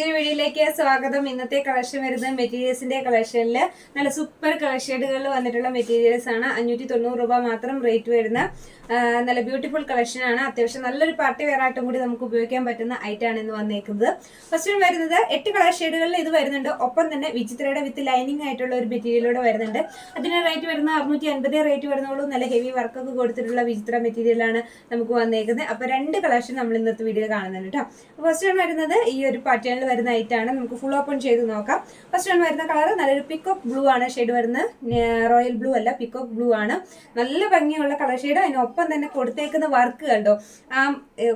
പുതിയൊരു വീഡിയോയിലേക്ക് സ്വാഗതം. ഇന്നത്തെ കളക്ഷൻ വരുന്നത് മെറ്റീരിയൽസിന്റെ കളക്ഷനിൽ നല്ല സൂപ്പർ കളക്ഷനുകളിൽ വന്നിട്ടുള്ള മെറ്റീരിയൽസ് ആണ്. അഞ്ഞൂറ്റി തൊണ്ണൂറ് രൂപ മാത്രം റേറ്റ് വരുന്ന നല്ല ബ്യൂട്ടിഫുൾ കളക്ഷൻ ആണ്. അത്യാവശ്യം നല്ലൊരു പാർട്ടി വെയർ ആയിട്ടും കൂടി നമുക്ക് ഉപയോഗിക്കാൻ പറ്റുന്ന ഐറ്റം ആണ് ഇന്ന് വന്നേക്കുന്നത്. ഫസ്റ്റ് വരുന്നത് എട്ട് കളർ ഷെയ്ഡുകളിൽ ഇത് വരുന്നുണ്ട്. ഒപ്പം തന്നെ വിചിത്രയുടെ വിത്ത് ലൈനിങ് ആയിട്ടുള്ള ഒരു മെറ്റീരിയലൂടെ വരുന്നുണ്ട്. അതിന് റേറ്റ് വരുന്ന അറുന്നൂറ്റി അൻപത് റേറ്റ് വരുന്നുള്ളൂ. നല്ല ഹെവി വർക്കൊക്കെ കൊടുത്തിട്ടുള്ള വിചിത്ര മെറ്റീരിയലാണ് നമുക്ക് വന്നേക്കുന്നത്. അപ്പൊ രണ്ട് കളക്ഷൻ നമ്മൾ ഇന്നത്തെ വീഡിയോ കാണുന്നുണ്ട് കേട്ടോ ഫസ്റ്റ് വരുന്നത് ഈ ഒരു പാറ്റേണിൽ വരുന്ന ഐറ്റം ആണ് നമുക്ക് ഫുൾ ഓപ്പൺ ചെയ്ത് നോക്കാം. ഫസ്റ്റ് വൺ വരുന്ന കളർ നല്ലൊരു പിക്കോക്ക് ബ്ലൂ ആണ്. ഷെയ്ഡ് വരുന്നത്. റോയൽ ബ്ലൂ അല്ല പിക്കോക്ക് ബ്ലൂ ആണ്. നല്ല ഭംഗിയുള്ള കളർ ഷെയ്ഡ് അതിനൊപ്പം തന്നെ കൊടുത്തേക്കുന്ന വർക്ക് കണ്ടോ? ആ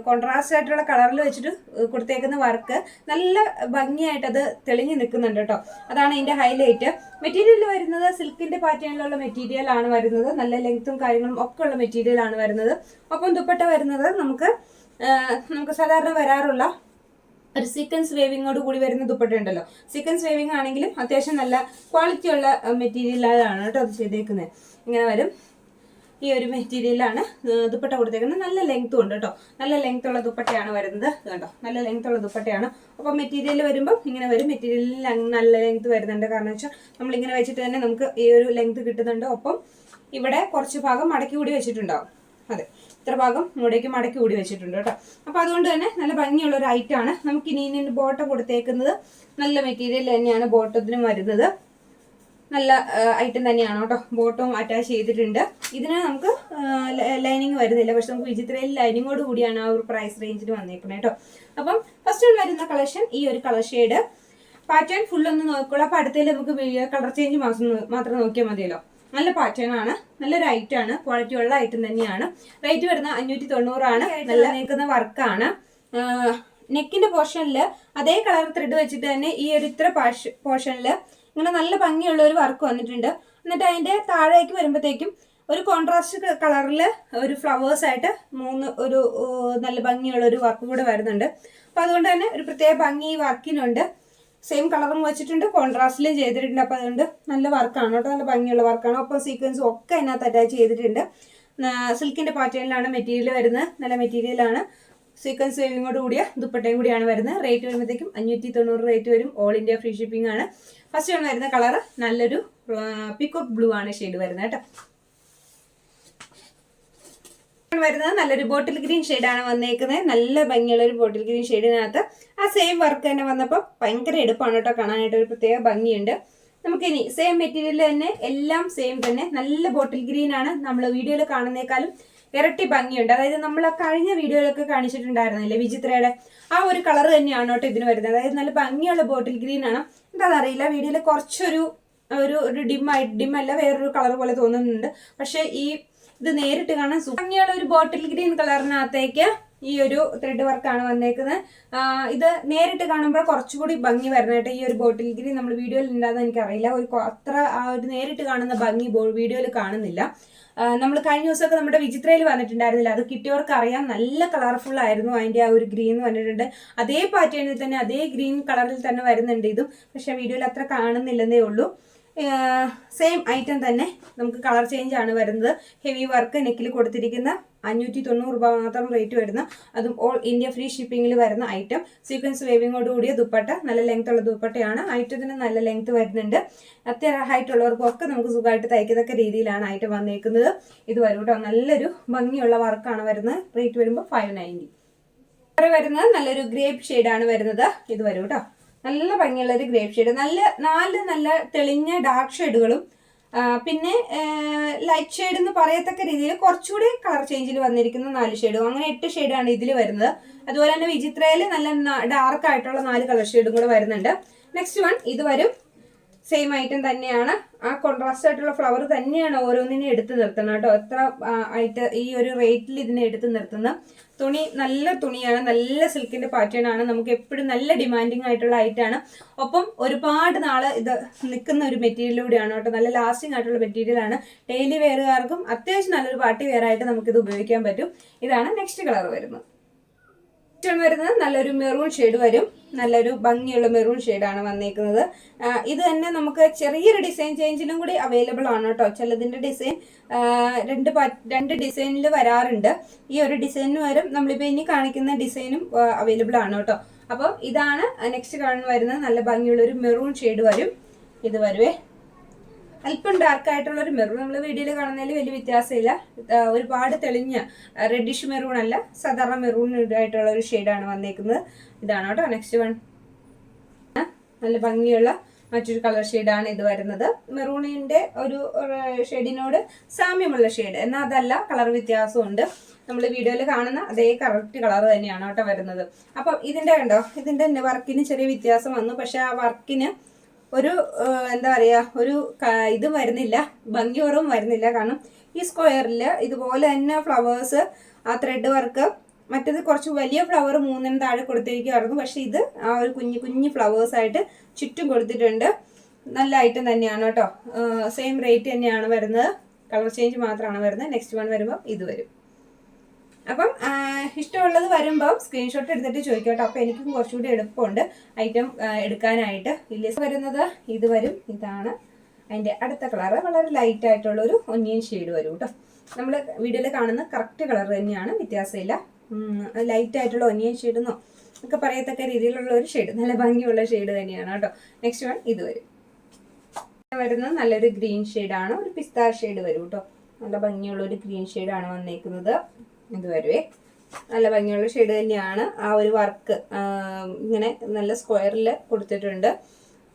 കോൺട്രാസ്റ്റ് ആയിട്ടുള്ള കളറിൽ വെച്ചിട്ട് കൊടുത്തേക്കുന്ന വർക്ക് നല്ല ഭംഗിയായിട്ട് അത് തെളിഞ്ഞു നിൽക്കുന്നുണ്ട് കേട്ടോ. അതാണ് ഇതിന്റെ ഹൈലൈറ്റ് മെറ്റീരിയൽ വരുന്നത് സിൽക്കിന്റെ പാറ്റേണിലുള്ള മെറ്റീരിയൽ ആണ് വരുന്നത്. നല്ല ലെങ്ത്തും കാര്യങ്ങളും ഒക്കെ ഉള്ള മെറ്റീരിയൽ ആണ് വരുന്നത്. ഒപ്പം ദുപ്പട്ട വരുന്നത് നമുക്ക് നമുക്ക് സാധാരണ വരാറുള്ള ഒരു സീക്വൻസ് വേവിങ്ങോട് കൂടി വരുന്ന ദുപ്പട്ട ഉണ്ടല്ലോ. സീക്വൻസ് വേവിങ് ആണെങ്കിലും അത്യാവശ്യം നല്ല ക്വാളിറ്റി ഉള്ള മെറ്റീരിയലാണ് കേട്ടോ അത് ചെയ്തേക്കുന്നത് ഇങ്ങനെ വരും. ഈ ഒരു മെറ്റീരിയലാണ് ദുപ്പട്ട കൊടുത്തേക്കുന്നത്. നല്ല ലെങ്ത്തും ഉണ്ട് കേട്ടോ. നല്ല ലെങ്ത് ഉള്ള ദുപ്പട്ടയാണ് വരുന്നത്. കേട്ടോ നല്ല ലെങ്ത് ഉള്ള ദുപ്പട്ടയാണ്. അപ്പോൾ മെറ്റീരിയൽ വരുമ്പോൾ ഇങ്ങനെ വരും. മെറ്റീരിയലിൽ നല്ല ലെങ്ത് വരുന്നുണ്ട്. കാരണം വെച്ചാൽ നമ്മളിങ്ങനെ വെച്ചിട്ട് തന്നെ നമുക്ക് ഈ ഒരു ലെങ്ത് കിട്ടുന്നുണ്ട്. ഒപ്പം ഇവിടെ കുറച്ച് ഭാഗം മടക്കി കൂടി വെച്ചിട്ടുണ്ടാവും. അതെ. ഇത്ര ഭാഗം ഇങ്ങോട്ടേക്ക് മടക്കി കൂടി വെച്ചിട്ടുണ്ട് കേട്ടോ. അപ്പോൾ അതുകൊണ്ട് തന്നെ നല്ല ഭംഗിയുള്ള ഒരു ഐറ്റം ആണ്. നമുക്ക് ഇനി ഇനി ബോട്ടം കൊടുത്തേക്കുന്നത് നല്ല മെറ്റീരിയൽ തന്നെയാണ് ബോട്ടത്തിനും വരുന്നത്. നല്ല ഐറ്റം തന്നെയാണ് കേട്ടോ. ബോട്ടവും അറ്റാച്ച് ചെയ്തിട്ടുണ്ട്. ഇതിന് നമുക്ക് ലൈനിങ് വരുന്നില്ല. പക്ഷെ നമുക്ക് വിചിത്രയിൽ ലൈനിങ്ങോട് കൂടിയാണ് ആ ഒരു പ്രൈസ് റേഞ്ചിൽ വന്നേക്കുന്നത് കേട്ടോ. അപ്പം ഫസ്റ്റ് വരുന്ന കളക്ഷൻ ഈ ഒരു കളർ ഷെയ്ഡ് പാറ്റേൺ ഫുൾ ഒന്ന് നോക്കുള്ളൂ അപ്പോൾ അടുത്തതിൽ നമുക്ക് കളർ ചേഞ്ച് മാത്രം നോക്കിയാൽ മതിയല്ലോ. നല്ല പാറ്റേൺ ആണ്. നല്ലൊരു ഐറ്റം ആണ്. ക്വാളിറ്റി ഉള്ള ഐറ്റം തന്നെയാണ്. റേറ്റ് വരുന്ന അഞ്ഞൂറ്റി തൊണ്ണൂറാണ് നല്ല നിൽക്കുന്ന വർക്കാണ് നെക്കിന്റെ പോർഷനിൽ അതേ കളർ ത്രെഡ് വെച്ചിട്ട് തന്നെ ഈ ഒരു ഇത്ര പോർഷനിൽ ഇങ്ങനെ നല്ല ഭംഗിയുള്ള ഒരു വർക്ക് വന്നിട്ടുണ്ട്. എന്നിട്ട് അതിന്റെ താഴേക്ക് വരുമ്പോഴത്തേക്കും ഒരു കോൺട്രാസ്റ്റ് കളറിൽ ഒരു ഫ്ലവേഴ്സ് ആയിട്ട് മൂന്ന് ഒരു നല്ല ഭംഗിയുള്ള ഒരു വർക്ക് കൂടെ വരുന്നുണ്ട്. അപ്പൊ അതുകൊണ്ട് തന്നെ ഒരു പ്രത്യേക ഭംഗി ഈ വർക്കിനുണ്ട് സെയിം കളറും വെച്ചിട്ടുണ്ട്. കോൺട്രാസ്റ്റിലും ചെയ്തിട്ടുണ്ട്. അപ്പോൾ അതുകൊണ്ട് നല്ല വർക്കാണ് കേട്ടോ. നല്ല ഭംഗിയുള്ള വർക്കാണ്. ഒപ്പം സീക്വൻസും ഒക്കെ അതിനകത്ത് അറ്റാച്ച് ചെയ്തിട്ടുണ്ട്. സിൽക്കിന്റെ പാറ്റേണിലാണ് മെറ്റീരിയൽ വരുന്നത്. നല്ല മെറ്റീരിയലാണ് സീക്വൻസ് വേവിങ്ങോട് കൂടിയ ദുപ്പട്ടയും കൂടിയാണ് വരുന്നത്. റേറ്റ് വരുമ്പോഴത്തേക്കും അഞ്ഞൂറ്റി തൊണ്ണൂറ് റേറ്റ് വരും. ഓൾ ഇന്ത്യ ഫ്രീ ഷിപ്പിംഗ് ആണ്. ഫസ്റ്റ് ആണ് വരുന്ന കളർ നല്ലൊരു പിക്കോക്ക് ബ്ലൂ ആണ് ഷെയ്ഡ് വരുന്നത് കേട്ടോ. വരുന്നത്. നല്ലൊരു ബോട്ടിൽ ഗ്രീൻ ആണ് വന്നേക്കുന്നത്. നല്ല ഭംഗിയുള്ള ഒരു ബോട്ടിൽ ഗ്രീൻ ഷെയ്ഡിനകത്ത് ആ സെയിം വർക്ക് തന്നെ വന്നപ്പോൾ ഭയങ്കര എടുപ്പാണ് കേട്ടോ. കാണാനായിട്ട് ഒരു പ്രത്യേക ഭംഗിയുണ്ട്. നമുക്കിനി സെയിം മെറ്റീരിയൽ തന്നെ എല്ലാം സെയിം തന്നെ. നല്ല ബോട്ടിൽ ഗ്രീൻ ആണ് നമ്മൾ വീഡിയോയിൽ കാണുന്നേക്കാളും ഇരട്ടി ഭംഗിയുണ്ട്. അതായത് നമ്മൾ കഴിഞ്ഞ വീഡിയോയിലൊക്കെ കാണിച്ചിട്ടുണ്ടായിരുന്നില്ലേ വിചിത്രയുടെ? ആ ഒരു കളർ തന്നെയാണ് കേട്ടോ ഇതിന് വരുന്നത്. അതായത് നല്ല ഭംഗിയുള്ള ബോട്ടിൽ ഗ്രീൻ ആണ്. എന്താണെന്നറിയില്ല. വീഡിയോയിൽ കുറച്ചൊരു ഒരു ഒരു ഡിമ്മായി ഡിമ്മല്ല വേറൊരു കളർ പോലെ തോന്നുന്നുണ്ട്. പക്ഷേ ഈ ഇത് നേരിട്ട് കാണാൻ ഭംഗിയുള്ള ഒരു ബോട്ടിൽ ഗ്രീൻ കളറിനകത്തേക്ക് ഈ ഒരു ത്രെഡ് വർക്കാണ് വന്നേക്കുന്നത്. ഇത് നേരിട്ട് കാണുമ്പോൾ കുറച്ചുകൂടി ഭംഗി വരണമായിട്ട് ഈ ഒരു ബോട്ടിൽ ഗ്രീൻ നമ്മൾ വീഡിയോയിൽ ഉണ്ടാകുന്ന എനിക്കറിയില്ല. ഒരു അത്ര ആ ഒരു നേരിട്ട് കാണുന്ന ഭംഗി വീഡിയോയിൽ കാണുന്നില്ല. നമ്മൾ കഴിഞ്ഞ ദിവസമൊക്കെ നമ്മുടെ വിചിത്രയിൽ വന്നിട്ടുണ്ടായിരുന്നില്ല. അത് കിട്ടിയവർക്ക് അറിയാം. നല്ല കളർഫുൾ ആയിരുന്നു അതിന്റെ ആ ഒരു ഗ്രീൻ എന്ന് പറഞ്ഞിട്ടുണ്ട്. അതേ പാറ്റേണിൽ തന്നെ അതേ ഗ്രീൻ കളറിൽ തന്നെ വരുന്നുണ്ട് ഇതും. പക്ഷെ വീഡിയോയിൽ അത്ര കാണുന്നില്ലെന്നേ ഉള്ളൂ. സെയിം ഐറ്റം തന്നെ നമുക്ക് കളർ ചേഞ്ച് ആണ് വരുന്നത്. ഹെവി വർക്ക് നെക്കിൽ കൊടുത്തിരിക്കുന്ന അഞ്ഞൂറ്റി തൊണ്ണൂറ് രൂപ മാത്രം റേറ്റ് വരുന്ന അതും ഓൾ ഇന്ത്യ ഫ്രീ ഷിപ്പിംഗിൽ വരുന്ന ഐറ്റം സീക്വൻസ് വേവിങ്ങോട് കൂടിയ ദുപ്പട്ട നല്ല ലെങ്ത് ഉള്ള ദുപ്പട്ടയാണ്. ഐറ്റത്തിന് നല്ല ലെങ്ത് വരുന്നുണ്ട്. അത്യാവശ്യം നമുക്ക് സുഖമായിട്ട് തയ്ക്കത്തക്ക രീതിയിലാണ് ഐറ്റം വന്നേക്കുന്നത്. ഇത് വരും കേട്ടോ നല്ലൊരു ഭംഗിയുള്ള വർക്കാണ് വരുന്നത്. റേറ്റ് വരുമ്പോൾ ഫൈവ് നയന്റി വരുന്നത് നല്ലൊരു ഗ്രേപ്പ് ഷെയ്ഡാണ് വരുന്നത്. ഇത് വരും കേട്ടോ നല്ല ഭംഗിയുള്ള ഒരു ഗ്രേപ്പ് ഷെയ്ഡ്. നല്ല നാല് നല്ല തെളിഞ്ഞ ഡാർക്ക് ഷെയ്ഡുകളും പിന്നെ ലൈറ്റ് ഷെയ്ഡ് എന്ന് പറയത്തക്ക രീതിയിൽ കുറച്ചുകൂടി കളർ ചേഞ്ചിൽ വന്നിരിക്കുന്ന നാല് ഷെയ്ഡും അങ്ങനെ എട്ട് ഷെയ്ഡാണ് ഇതിൽ വരുന്നത്. അതുപോലെ തന്നെ വിചിത്രയിൽ നല്ല ഡാർക്ക് ആയിട്ടുള്ള നാല് കളർ ഷെയ്ഡും കൂടെ വരുന്നുണ്ട്. നെക്സ്റ്റ് വൺ ഇത് വരും സെയിം ഐറ്റം തന്നെയാണ്. ആ കോൺട്രാസ്റ്റ് ആയിട്ടുള്ള ഫ്ലവർ തന്നെയാണ് ഓരോന്നിനെ എടുത്ത് നിർത്തുന്നത് കേട്ടോ. എത്ര ആയിട്ട് ഈ ഒരു റേറ്റിൽ ഇതിനെ എടുത്ത് നിർത്തുന്നത്. തുണി നല്ല തുണിയാണ്. നല്ല സിൽക്കിന്റെ പാറ്റേൺ ആണ്. നമുക്ക് എപ്പോഴും നല്ല ഡിമാൻഡിങ് ആയിട്ടുള്ള ഐറ്റാണ് ഒപ്പം ഒരുപാട് നാൾ ഇത് നിൽക്കുന്ന ഒരു മെറ്റീരിയലൂടെയാണ് കേട്ടോ. നല്ല ലാസ്റ്റിംഗ് ആയിട്ടുള്ള മെറ്റീരിയൽ ആണ്. ഡെയിലി വെയറുകാർക്കും അത്യാവശ്യം നല്ലൊരു പാർട്ടി വെയർ ആയിട്ട് നമുക്കിത് ഉപയോഗിക്കാൻ പറ്റും. ഇതാണ് നെക്സ്റ്റ് കളർ വരുന്നത്. നെക്സ്റ്റ് വരുന്നത് നല്ലൊരു മെറൂൺ ഷെയ്ഡ് വരും. നല്ലൊരു ഭംഗിയുള്ള മെറൂൺ ഷെയ്ഡാണ് വന്നേക്കുന്നത്. ഇത് തന്നെ നമുക്ക് ചെറിയൊരു ഡിസൈൻ ചേഞ്ചിലും കൂടി അവൈലബിൾ ആണ് കേട്ടോ. ചിലതിന്റെ ഡിസൈൻ രണ്ട് രണ്ട് ഡിസൈനിൽ വരാറുണ്ട്. ഈ ഒരു ഡിസൈനിന് വരും നമ്മളിപ്പോൾ ഇനി കാണിക്കുന്ന ഡിസൈനും അവൈലബിൾ ആണ് കേട്ടോ. അപ്പോൾ ഇതാണ് നെക്സ്റ്റ് കാണുന്ന വരുന്നത്. നല്ല ഭംഗിയുള്ള ഒരു മെറൂൺ ഷെയ്ഡ് വരും. ഇത് വരുവേ. അല്പം ഡാർക്ക് ആയിട്ടുള്ള ഒരു മെറൂൺ നമ്മൾ വീഡിയോയിൽ കാണുന്നതിൽ വലിയ വ്യത്യാസമില്ല. ഒരുപാട് തെളിഞ്ഞ റെഡിഷ് മെറൂൺ അല്ല സാധാരണ മെറൂൺ ആയിട്ടുള്ള ഒരു ഷെയ്ഡാണ് വന്നേക്കുന്നത്. ഇതാണ് കേട്ടോ നെക്സ്റ്റ് വൺ നല്ല ഭംഗിയുള്ള മറ്റൊരു കളർ ഷെയ്ഡാണ് ഇത് വരുന്നത്. മെറൂണിന്റെ ഒരു ഷെയ്ഡിനോട് സാമ്യമുള്ള ഷെയ്ഡ് എന്നാൽ അതല്ല കളർ വ്യത്യാസമുണ്ട്. നമ്മൾ വീഡിയോയിൽ കാണുന്ന അതേ കറക്റ്റ് കളർ തന്നെയാണ് കേട്ടോ വരുന്നത്. അപ്പം ഇതിന്റെ കണ്ടോ? ഇതിന്റെ വർക്കിന് ചെറിയ വ്യത്യാസം വന്നു. പക്ഷേ ആ വർക്കിന് ഒരു എന്താ പറയുക ഒരു ഇത് വരുന്നില്ല ഭംഗി കുറവും വരുന്നില്ല. കാരണം ഈ സ്ക്വയറിൽ ഇതുപോലെ തന്നെ ഫ്ലവേഴ്സ് ആ ത്രെഡ് വർക്ക് മറ്റേത് കുറച്ച് വലിയ ഫ്ലവർ മൂന്നിന് താഴെ കൊടുത്തിരിക്കുമായിരുന്നു പക്ഷെ ഇത് ആ ഒരു കുഞ്ഞു കുഞ്ഞു ഫ്ലവേഴ്സ് ആയിട്ട് ചുറ്റും കൊടുത്തിട്ടുണ്ട്. നല്ല ഐറ്റം തന്നെയാണ് കേട്ടോ. സെയിം റേറ്റ് തന്നെയാണ് വരുന്നത്. കളർ ചേഞ്ച് മാത്രമാണ് വരുന്നത്. നെക്സ്റ്റ് വൺ വരുമ്പോൾ ഇത് വരും. അപ്പം ഇഷ്ടമുള്ളത് വരുമ്പോൾ സ്ക്രീൻഷോട്ട് എടുത്തിട്ട് ചോദിക്കാം കേട്ടോ അപ്പോൾ എനിക്കും കുറച്ചുകൂടി എളുപ്പമുണ്ട് ഐറ്റം എടുക്കാനായിട്ട്. ഇല്ല വരുന്നത് ഇത് വരും. ഇതാണ് അതിന്റെ അടുത്ത കളറ് വളരെ ലൈറ്റ് ആയിട്ടുള്ള ഒരു ഒന്നിയൻ ഷെയ്ഡ് വരും കേട്ടോ നമ്മൾ വീഡിയോയിൽ കാണുന്ന കറക്റ്റ് കളർ തന്നെയാണ്. വ്യത്യാസമില്ല. ലൈറ്റ് ആയിട്ടുള്ള ഒന്നിയൻ ഷെയ്ഡെന്നോ ഒക്കെ പറയത്തക്ക രീതിയിലുള്ള ഒരു ഷെയ്ഡ് നല്ല ഭംഗിയുള്ള ഷെയ്ഡ് തന്നെയാണ് കേട്ടോ. നെക്സ്റ്റ് വൺ ഇത് വരും. വരുന്നത് നല്ലൊരു ഗ്രീൻ ഷെയ്ഡാണ് ഒരു പിസ്ത ഷെയ്ഡ് വരും കേട്ടോ നല്ല ഭംഗിയുള്ള ഒരു ഗ്രീൻ ഷെയ്ഡാണ് വന്നേക്കുന്നത്. ഇത് വരുവേ. നല്ല ഭംഗിയുള്ള ഷെയ്ഡ് തന്നെയാണ്. ആ ഒരു വർക്ക് ഇങ്ങനെ നല്ല സ്ക്വയറിൽ കൊടുത്തിട്ടുണ്ട്.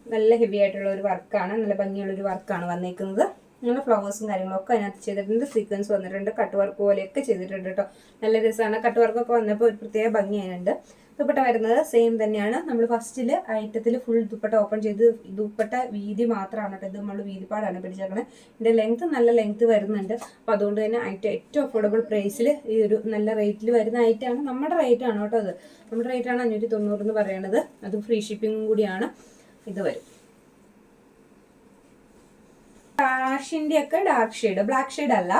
നല്ല ഹെവി ആയിട്ടുള്ള ഒരു വർക്കാണ് നല്ല ഭംഗിയുള്ള ഒരു വർക്കാണ് വന്നേക്കുന്നത്. അങ്ങനെ ഫ്ലവേഴ്സും കാര്യങ്ങളൊക്കെ അതിനകത്ത് ചെയ്തിട്ടുണ്ട്. സീക്വൻസ് വന്നിട്ടുണ്ട്. കട്ട് വർക്ക് പോലെയൊക്കെ ചെയ്തിട്ടുണ്ട് കേട്ടോ നല്ല രസമാണ് കട്ട് വർക്കൊക്കെ വന്നപ്പോൾ ഒരു പ്രത്യേക ഭംഗിയായിട്ടുണ്ട് ദുപ്പട്ട വരുന്നത് സെയിം തന്നെയാണ്. നമ്മൾ ഫസ്റ്റിൽ ഐറ്റത്തിൽ ഫുൾ ദുപ്പട്ട ഓപ്പൺ ചെയ്ത് ദുപ്പട്ട വീതി മാത്രമാണ് കേട്ടോ. ഇത് നമ്മൾ വീതിപ്പാടാണ് പിടിച്ചേക്കണത് ഇതിന്റെ ലെങ്ത് നല്ല ലെങ്ത് വരുന്നുണ്ട്. അപ്പോൾ അതുകൊണ്ട് തന്നെ ഐറ്റം ഏറ്റവും അഫോർഡബിൾ പ്രൈസിൽ ഈ ഒരു നല്ല റേറ്റിൽ വരുന്ന ഐറ്റമാണ് നമ്മുടെ റേറ്റ് ആണ് കേട്ടോ അത്. നമ്മുടെ റേറ്റ് ആണ് അഞ്ഞൂറ്റി തൊണ്ണൂറ് എന്ന് പറയുന്നത് അത് ഫ്രീ ഷിപ്പിംഗും കൂടിയാണ്. ഇത് വരും. ആഷിന്റെ ഒക്കെ ഡാർക്ക് ഷെയ്ഡ് ബ്ലാക്ക് ഷെയ്ഡ് അല്ല.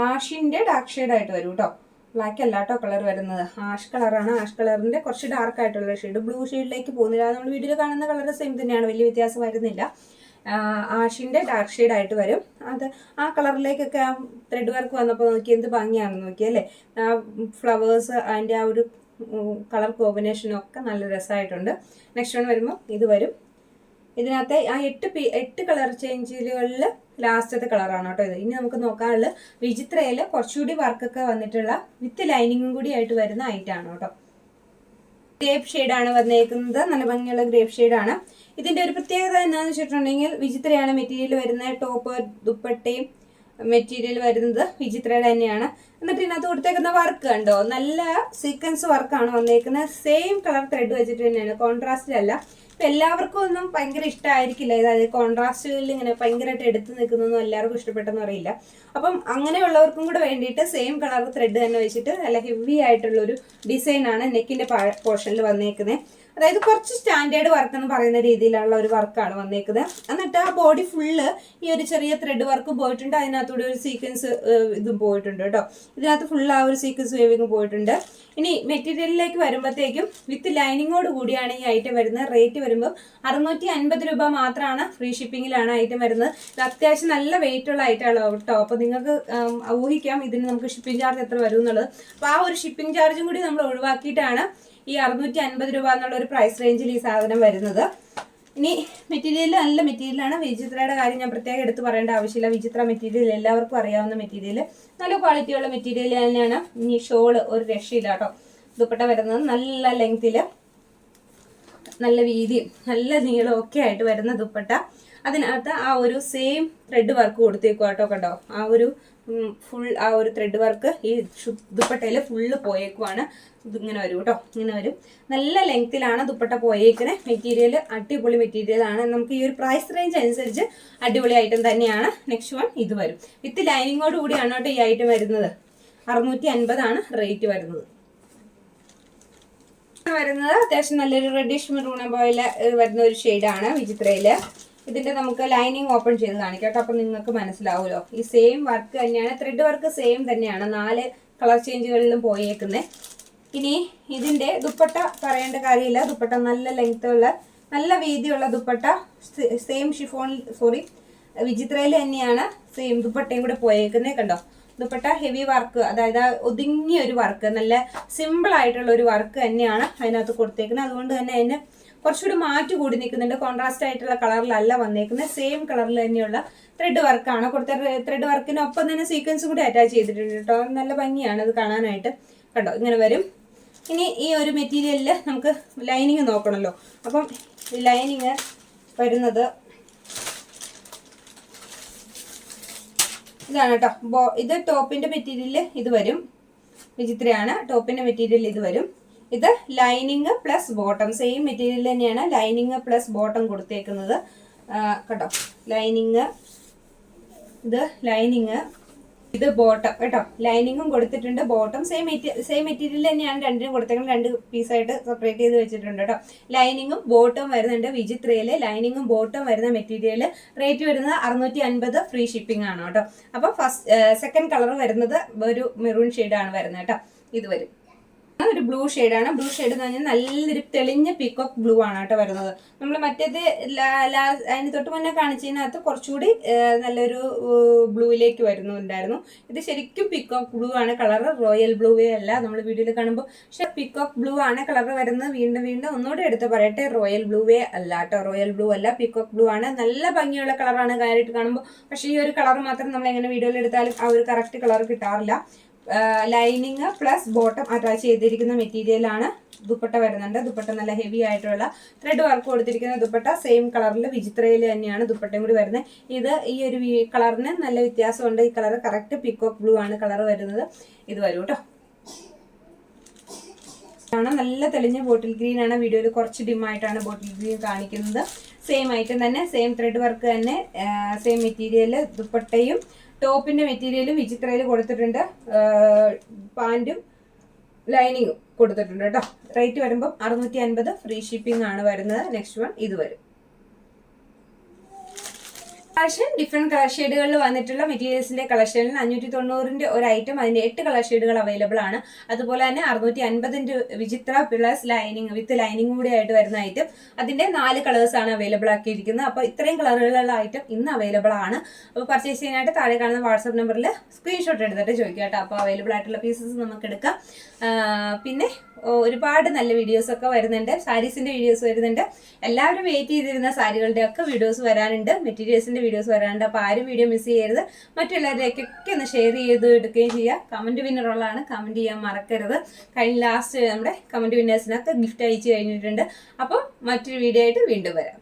ആഷിന്റെ ഡാർക്ക് ഷെയ്ഡ് ആയിട്ട് വരും കേട്ടോ. ബ്ലാക്ക് അല്ല കേട്ടോ കളർ വരുന്നത്. ആഷ് കളറാണ് ആഷ് കളറിന്റെ കുറച്ച് ഡാർക്ക് ആയിട്ടുള്ള ഷെയ്ഡ് ബ്ലൂ ഷെയ്ഡിലേക്ക് പോകുന്നില്ല. നമ്മൾ വീഡിയോയിൽ കാണുന്ന കളർ സെയിം തന്നെയാണ്. വലിയ വ്യത്യാസം വരുന്നില്ല. ആഷിന്റെ ഡാർക്ക് ഷെയ്ഡ് ആയിട്ട് വരും. അത് ആ കളറിലേക്കൊക്കെ ആ ത്രെഡ് വർക്ക് വന്നപ്പോൾ നോക്കി എന്ത് ഭംഗിയാണെന്ന് നോക്കി അല്ലേ? ആ ഫ്ലവേഴ്സ് അതിന്റെ ആ ഒരു കളർ കോമ്പിനേഷനും ഒക്കെ നല്ല രസമായിട്ടുണ്ട് നെക്സ്റ്റ് വൺ വരുമ്പോൾ ഇത് വരും. ഇതിനകത്ത് ആ എട്ട് പി എട്ട് കളർ ചേഞ്ചുകളിൽ ലാസ്റ്റത്തെ കളറാണ് കേട്ടോ ഇത്. ഇനി നമുക്ക് നോക്കാനുള്ളത് വിചിത്രയിൽ കുറച്ചുകൂടി വർക്കൊക്കെ വന്നിട്ടുള്ള വിത്ത് ലൈനിങ്ങും കൂടി ആയിട്ട് വരുന്ന ഐറ്റാണ് കേട്ടോ. ഗ്രേപ്പ് ഷെയ്ഡാണ് വന്നേക്കുന്നത്. നല്ല ഭംഗിയുള്ള ഗ്രേപ്പ് ഷെയ്ഡാണ് ഇതിന്റെ ഒരു പ്രത്യേകത എന്താണെന്ന് വെച്ചിട്ടുണ്ടെങ്കിൽ വിചിത്രയാണ് മെറ്റീരിയൽ വരുന്നത്. ടോപ്പ് ദുപ്പട്ടയും മെറ്റീരിയൽ വരുന്നത് വിചിത്രയുടെ തന്നെയാണ്. എന്നിട്ട് ഇതിനകത്ത് കൊടുത്തേക്കുന്ന വർക്ക് കണ്ടോ? നല്ല സീക്വൻസ് വർക്കാണ് വന്നേക്കുന്നത്. സെയിം കളർ ത്രെഡ് വെച്ചിട്ട് തന്നെയാണ്. കോൺട്രാസ്റ്റ് അല്ല. ഇപ്പൊ എല്ലാവർക്കും ഒന്നും ഭയങ്കര ഇഷ്ടമായിരിക്കില്ല അതായത് കോൺട്രാസ്റ്റുകളിൽ ഇങ്ങനെ ഭയങ്കരമായിട്ട് എടുത്തു നിൽക്കുന്നൊന്നും എല്ലാവർക്കും ഇഷ്ടപ്പെട്ടെന്ന് അറിയില്ല. അപ്പം അങ്ങനെയുള്ളവർക്കും കൂടെ വേണ്ടിയിട്ട് സെയിം കളർ ത്രെഡ് തന്നെ വെച്ചിട്ട് നല്ല ഹെവി ആയിട്ടുള്ള ഒരു ഡിസൈനാണ് നെക്കിന്റെ പോർഷനിൽ വന്നേക്കുന്നത്. അതായത് കുറച്ച് സ്റ്റാൻഡേർഡ് വർക്ക് എന്ന് പറയുന്ന രീതിയിലുള്ള ഒരു വർക്കാണ് വന്നേക്കുന്നത്. എന്നിട്ട് ആ ബോഡി ഫുള്ള് ഈ ഒരു ചെറിയ ത്രെഡ് വർക്ക് പോയിട്ടുണ്ട്. അതിനകത്തൂടെ ഒരു സീക്വൻസ് ഇതും പോയിട്ടുണ്ട് കേട്ടോ. ഇതിനകത്ത് ഫുൾ ആ ഒരു സീക്വൻസ് വേവിങ് പോയിട്ടുണ്ട്. ഇനി മെറ്റീരിയലിലേക്ക് വരുമ്പോഴത്തേക്കും വിത്ത് ലൈനിങ്ങോട് കൂടിയാണ് ഈ ഐറ്റം വരുന്നത്. റേറ്റ് വരുമ്പോൾ അറുന്നൂറ്റി അൻപത് രൂപ മാത്രമാണ് ഫ്രീ ഷിപ്പിങ്ങിലാണ് ഐറ്റം വരുന്നത്. ഇത് അത്യാവശ്യം നല്ല വെയിറ്റ് ഉള്ള ഐറ്റമാണ് കേട്ടോ. അപ്പോൾ നിങ്ങൾക്ക് ഊഹിക്കാം ഇതിന് നമുക്ക് ഷിപ്പിംഗ് ചാർജ് എത്ര വരും എന്നുള്ളത്. അപ്പോൾ ആ ഒരു ഷിപ്പിംഗ് ചാർജും കൂടി നമ്മൾ ഒഴിവാക്കിയിട്ടാണ് ഈ അറുന്നൂറ്റി അൻപത് രൂപ എന്നുള്ള ഒരു പ്രൈസ് റേഞ്ചിൽ ഈ സാധനം വരുന്നത്. ഇനി മെറ്റീരിയൽ നല്ല മെറ്റീരിയലാണ് വിചിത്രയുടെ കാര്യം ഞാൻ പ്രത്യേകം എടുത്തു പറയേണ്ട ആവശ്യമില്ല. വിചിത്ര മെറ്റീരിയൽ എല്ലാവർക്കും അറിയാവുന്ന മെറ്റീരിയൽ നല്ല ക്വാളിറ്റിയുള്ള മെറ്റീരിയൽ തന്നെയാണ്. ഇനി ഷോൾ ഒരു രക്ഷയില്ല കേട്ടോ. ദുപ്പട്ട വരുന്നത് നല്ല ലെങ്തിൽ നല്ല വീതിയും നല്ല നീളവും ഒക്കെ ആയിട്ട് വരുന്ന ദുപ്പട്ട. അതിനകത്ത് ആ ഒരു സെയിം ത്രെഡ് വർക്ക് കൊടുത്തേക്കും കേട്ടോ കണ്ടോ? ആ ഒരു ഫുൾ ആ ഒരു ത്രെഡ് വർക്ക് ഈ ദുപ്പട്ടയിൽ ഫുള്ള് പോയേക്കുവാണ്. ഇതിങ്ങനെ വരും കേട്ടോ ഇങ്ങനെ വരും. നല്ല ലെങ്ത്തിലാണ് ദുപ്പട്ട പോയേക്കുന്നത് മെറ്റീരിയൽ അടിപൊളി മെറ്റീരിയൽ ആണ്. നമുക്ക് ഈ ഒരു പ്രൈസ് റേഞ്ച് അനുസരിച്ച് അടിപൊളി ഐറ്റം തന്നെയാണ്. നെക്സ്റ്റ് വൺ ഇത് വരും. വിത്ത് ലൈനിങ്ങോട് കൂടിയാണ് കേട്ടോ ഈ ഐറ്റം വരുന്നത്. അറുന്നൂറ്റി അൻപതാണ് റേറ്റ് വരുന്നത്. വരുന്നത് അത്യാവശ്യം നല്ലൊരു റെഡിഷ് മെറൂണ പോയിൽ വരുന്ന ഒരു ഷെയ്ഡാണ് വിചിത്രയിൽ. ഇതിന്റെ നമുക്ക് ലൈനിങ് ഓപ്പൺ ചെയ്ത് കാണിക്കാം കേട്ടോ. അപ്പൊ നിങ്ങൾക്ക് മനസ്സിലാവുമല്ലോ. ഈ സെയിം വർക്ക് തന്നെയാണ് ത്രെഡ് വർക്ക് സെയിം തന്നെയാണ്. നാല് കളർ ചേഞ്ചുകളിലും പോയേക്കുന്നത് ഇനി ഇതിന്റെ ദുപ്പട്ട പറയേണ്ട കാര്യമില്ല. ദുപ്പട്ട നല്ല ലെങ്ത് ഉള്ള നല്ല വീതിയുള്ള ദുപ്പട്ട സെയിം ഷിഫോൺ സോറി വിചിത്രയിൽ തന്നെയാണ് സെയിം ദുപ്പട്ടയും കൂടെ പോയേക്കുന്നത് കണ്ടോ. ദുപ്പട്ട ഹെവി വർക്ക് അതായത് ഒതുങ്ങിയ ഒരു വർക്ക് നല്ല സിമ്പിൾ ആയിട്ടുള്ള ഒരു വർക്ക് തന്നെയാണ് അതിനകത്ത് കൊടുത്തേക്കുന്നത്. അതുകൊണ്ട് തന്നെ അതിന് കുറച്ചുകൂടി മാറ്റി കൂടി നിൽക്കുന്നുണ്ട്. കോൺട്രാസ്റ്റ് ആയിട്ടുള്ള കളറിലല്ല വന്നേക്കുന്നത്. സെയിം കളറിൽ തന്നെയുള്ള ത്രെഡ് വർക്കാണ് കൊടുത്ത ത്രെഡ് വർക്കിനൊപ്പം തന്നെ സീക്വൻസ് കൂടി അറ്റാച്ച് ചെയ്തിട്ടുണ്ട് കേട്ടോ. നല്ല ഭംഗിയാണ് അത് കാണാനായിട്ട്. കണ്ടോ? ഇങ്ങനെ വരും. ഇനി ഈ ഒരു മെറ്റീരിയലിൽ നമുക്ക് ലൈനിങ് നോക്കണമല്ലോ അപ്പം ലൈനിങ് വരുന്നത് ഇതാണ് കേട്ടോ. ബോ ഇത് ടോപ്പിന്റെ മെറ്റീരിയൽ ഇത് വരും. വിചിത്രയാണ്. ടോപ്പിന്റെ മെറ്റീരിയൽ ഇത് വരും. ഇത് lining plus bottom same material തന്നെയാണ് ലൈനിങ് പ്ലസ് ബോട്ടം കൊടുത്തേക്കുന്നത്. കേട്ടോ. ലൈനിങ് ഇത് ലൈനിങ് ഇത് ബോട്ടം കേട്ടോ. ലൈനിങ്ങും കൊടുത്തിട്ടുണ്ട്. ബോട്ടം സെയിം സെയിം മെറ്റീരിയൽ തന്നെയാണ് രണ്ടിനും കൊടുത്തേക്കുന്നത്. രണ്ട് പീസായിട്ട് സെപ്പറേറ്റ് ചെയ്ത് വെച്ചിട്ടുണ്ട് കേട്ടോ. ലൈനിങ്ങും ബോട്ടം വരുന്നുണ്ട്. വിചിത്രയിൽ ലൈനിങ്ങും ബോട്ടം വരുന്ന മെറ്റീരിയൽ റേറ്റ് വരുന്നത് അറുന്നൂറ്റി അൻപത് ഫ്രീ ഷിപ്പിംഗ് ആണ് കേട്ടോ. അപ്പോൾ ഫസ്റ്റ് സെക്കൻഡ് കളർ വരുന്നത് ഒരു മെറൂൺ ഷെയ്ഡാണ് വരുന്നത് കേട്ടോ. ഇത് വരും. ഒരു ബ്ലൂ ആണ്. ബ്ലൂ ഷെയ്ഡ് എന്ന് പറഞ്ഞാൽ നല്ലൊരു തെളിഞ്ഞ പീക്കോക്ക് ബ്ലൂ ആണ് കേട്ടോ വരുന്നത്. നമ്മൾ മറ്റേത് അതിന് തൊട്ട് മുന്നേ കാണിച്ചതിനകത്ത് കുറച്ചുകൂടി നല്ലൊരു ബ്ലൂയിലേക്ക് വരുന്നുണ്ടായിരുന്നു. ഇത് ശരിക്കും പീക്കോക്ക് ബ്ലൂ ആണ്. കളർ റോയൽ ബ്ലൂവേ അല്ല. നമ്മൾ വീഡിയോയിൽ കാണുമ്പോൾ പക്ഷെ പീക്കോക്ക് ബ്ലൂ ആണ് കളർ വരുന്നത്. വീണ്ടും വീണ്ടും ഒന്നുകൂടെ എടുത്ത് പറയട്ടെ റോയൽ ബ്ലൂവേ അല്ല കേട്ടോ. റോയൽ ബ്ലൂ അല്ല പീക്കോക്ക് ബ്ലൂ ആണ്. നല്ല ഭംഗിയുള്ള കളറാണ് കാര്യമായിട്ട് കാണുമ്പോൾ. പക്ഷേ ഈ ഒരു കളർ മാത്രം നമ്മൾ എങ്ങനെ വീഡിയോയിൽ എടുത്താലും ആ ഒരു കറക്റ്റ് കളർ കിട്ടാറില്ല. ലൈനിങ് പ്ലസ് ബോട്ടം അറ്റാച്ച് ചെയ്തിരിക്കുന്ന മെറ്റീരിയലാണ് ദുപ്പട്ട വരുന്നുണ്ട്. ദുപ്പട്ട നല്ല ഹെവി ആയിട്ടുള്ള ത്രെഡ് വർക്ക് കൊടുത്തിരിക്കുന്ന ദുപ്പട്ട സെയിം കളറിൽ വിചിത്രയിൽ തന്നെയാണ് ദുപ്പട്ടയും കൂടി വരുന്നത്. ഇത് ഈ ഒരു കളറിന് നല്ല വ്യത്യാസമുണ്ട്. ഈ കളർ കറക്റ്റ് പിക്കോക്ക് ബ്ലൂ ആണ് കളർ വരുന്നത്. ഇത് വരും കേട്ടോ ആണ് നല്ല തെളിഞ്ഞ ബോട്ടിൽ ഗ്രീൻ ആണ്. വീഡിയോയിൽ കുറച്ച് ഡിമായിട്ടാണ് ബോട്ടിൽ ഗ്രീൻ കാണിക്കുന്നത്. സെയിം ഐറ്റം തന്നെ സെയിം ത്രെഡ് വർക്ക് തന്നെ സെയിം മെറ്റീരിയൽ ദുപ്പട്ടയും ടോപ്പിന്റെ മെറ്റീരിയലും വിചിത്രയിൽ കൊടുത്തിട്ടുണ്ട്. പാന്റും ലൈനിങ്ങും കൊടുത്തിട്ടുണ്ട് കേട്ടോ. റേറ്റ് വരുമ്പം അറുന്നൂറ്റി അൻപത് ഫ്രീ ഷിപ്പിംഗ് ആണ് വരുന്നത്. നെക്സ്റ്റ് വൺ ഇത് വരും. കളക്ഷൻ ഡിഫറെന്റ് കളർ ഷെയ്ഡുകളിൽ വന്നിട്ടുള്ള മെറ്റീരിയൽസിന്റെ കളക്ഷനിൽ അഞ്ഞൂറ്റി തൊണ്ണൂറിന്റെ ഒരു ഐറ്റം അതിന്റെ എട്ട് കളർ ഷെയ്ഡുകൾ അവൈലബിൾ ആണ്. അതുപോലെ തന്നെ അറുന്നൂറ്റി അൻപതിന്റെ വിചിത്ര പ്ലസ് ലൈനിങ് വിത്ത് ലൈനിങ് കൂടി ആയിട്ട് വരുന്ന ഐറ്റം അതിന്റെ നാല് കളേഴ്സ് ആണ് അവൈലബിൾ ആക്കിയിരിക്കുന്നത്. അപ്പോൾ ഇത്രയും കളറുകളുള്ള ഐറ്റം ഇന്ന് അവൈലബിൾ ആണ്. അപ്പോൾ പർച്ചേസ് ചെയ്യാനായിട്ട് താഴെ കാണുന്ന വാട്സ്ആപ്പ് നമ്പറിൽ സ്ക്രീൻഷോട്ട് എടുത്തിട്ട് ചോദിക്കാം കേട്ടോ. അപ്പോൾ അവൈലബിൾ ആയിട്ടുള്ള പീസസ് നമുക്ക് എടുക്കാം. പിന്നെ ഒരുപാട് നല്ല വീഡിയോസ് ഒക്കെ വരുന്നുണ്ട്. സാരീസിന്റെ വീഡിയോസ് വരുന്നുണ്ട്. എല്ലാവരും വെയിറ്റ് ചെയ്തിരുന്ന സാരികളുടെ ഒക്കെ വീഡിയോസ് വരാനുണ്ട്. മെറ്റീരിയൽസിന്റെ വീഡിയോസ് വരാനുണ്ട്. അപ്പോൾ ആരും വീഡിയോ മിസ് ചെയ്യരുത്. മറ്റുള്ളവരിലേക്കൊക്കെ ഒന്ന് ഷെയർ ചെയ്ത് എടുക്കുകയും ചെയ്യുക. കമന്റ് വിന്നറുള്ളതാണ് കമന്റ് ചെയ്യാൻ മറക്കരുത്. കഴിഞ്ഞ ലാസ്റ്റ് നമ്മുടെ കമന്റ് വിന്നേഴ്സിനൊക്കെ ഗിഫ്റ്റ് അയച്ചു കഴിഞ്ഞിട്ടുണ്ട്. അപ്പം മറ്റൊരു വീഡിയോ ആയിട്ട് വീണ്ടും വരാം.